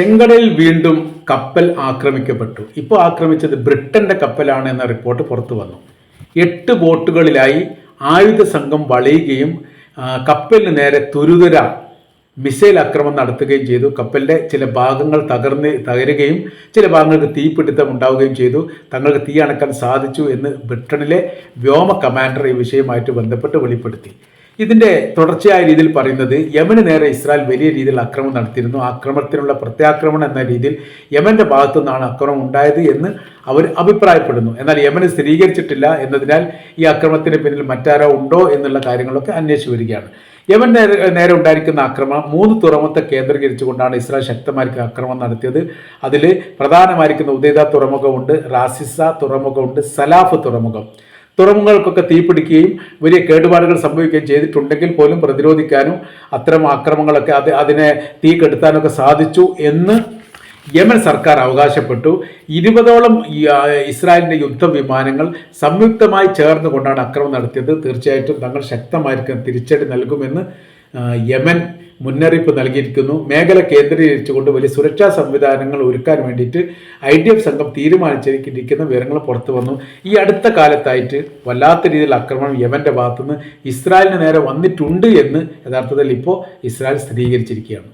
ചെങ്കടലിൽ വീണ്ടും കപ്പൽ ആക്രമിക്കപ്പെട്ടു. ഇപ്പോൾ ആക്രമിച്ചത് ബ്രിട്ടന്റെ കപ്പലാണ് എന്ന റിപ്പോർട്ട് പുറത്തു വന്നു. എട്ട് ബോട്ടുകളിലായി ആയുധ സംഘം വളയുകയും കപ്പലിന് നേരെ തുരുതുര മിസൈൽ ആക്രമണം നടത്തുകയും ചെയ്തു. കപ്പലിന്റെ ചില ഭാഗങ്ങൾ തകർന്ന് തകരുകയും ചില ഭാഗങ്ങൾക്ക് തീപിടുത്തം ഉണ്ടാവുകയും ചെയ്തു. തങ്ങൾക്ക് തീ അണക്കാൻ സാധിച്ചു എന്ന് ബ്രിട്ടനിലെ വ്യോമ കമാൻഡർ ഈ വിഷയവുമായിട്ട് ബന്ധപ്പെട്ട് വെളിപ്പെടുത്തി. ഇതിന്റെ തുടർച്ചയായ രീതിയിൽ പറയുന്നത് യമന് നേരെ ഇസ്രായേൽ വലിയ രീതിയിൽ ആക്രമണം നടത്തിയിരുന്നു. ആക്രമണത്തിനുള്ള പ്രത്യാക്രമണം എന്ന രീതിയിൽ യമന്റെ ഭാഗത്തു നിന്നാണ് ആക്രമണം ഉണ്ടായത് എന്ന് അവർ അഭിപ്രായപ്പെടുന്നു. എന്നാൽ യമന് സ്ഥിരീകരിച്ചിട്ടില്ല എന്നതിനാൽ ഈ ആക്രമണത്തിന് പിന്നിൽ മറ്റാരോ ഉണ്ടോ എന്നുള്ള കാര്യങ്ങളൊക്കെ അന്വേഷിച്ചു വരികയാണ്. യമൻ നേരെ നേരെ ഉണ്ടായിരിക്കുന്ന ആക്രമണം മൂന്ന് തുറമുഖത്തെ കേന്ദ്രീകരിച്ചുകൊണ്ടാണ് ഇസ്രായേൽ ശക്തമായി ആക്രമണം നടത്തിയത്. അതിൽ പ്രധാനമായിരിക്കുന്ന ഉദയത തുറമുഖമുണ്ട് റാസിസ തുറമുഖമുണ്ട് സലാഫ് തുറമുഖം. തുറമുഖങ്ങൾക്കൊക്കെ തീപിടിക്കുകയും വലിയ കേടുപാടുകൾ സംഭവിക്കുകയും ചെയ്തിട്ടുണ്ടെങ്കിൽ പോലും പ്രതിരോധിക്കാനും അത്തരം ആക്രമങ്ങളൊക്കെ അത് അതിനെ തീ കെടുത്താനൊക്കെ സാധിച്ചു എന്ന് യമൻ സർക്കാർ അവകാശപ്പെട്ടു. ഇരുപതോളം ഇസ്രായേലിന്റെ യുദ്ധ ഇസ്രായേലിന്റെ യുദ്ധവിമാനങ്ങൾ സംയുക്തമായി ചേർന്നുകൊണ്ടാണ് അക്രമം നടത്തിയത്. തീർച്ചയായിട്ടും തങ്ങൾ ശക്തമായിരിക്കും. തിരിച്ചടി നൽകുമെന്ന് യമൻ മുന്നറിയിപ്പ് നൽകിയിരിക്കുന്നു. മേഖല കേന്ദ്രീകരിച്ചുകൊണ്ട് വലിയ സുരക്ഷാ സംവിധാനങ്ങൾ ഒരുക്കാൻ വേണ്ടിയിട്ട് ഐ ഡി എഫ് സംഘം തീരുമാനിച്ചിരിക്കുന്ന വിവരങ്ങൾ പുറത്തു വന്നു. ഈ അടുത്ത കാലത്തായിട്ട് വല്ലാത്ത രീതിയിൽ ആക്രമണം യമന്റെ ഭാഗത്തുനിന്ന് ഇസ്രായേലിന് നേരെ വന്നിട്ടുണ്ട് എന്ന് യഥാർത്ഥത്തിൽ ഇപ്പോൾ ഇസ്രായേൽ സ്ഥിരീകരിച്ചിരിക്കുകയാണ്.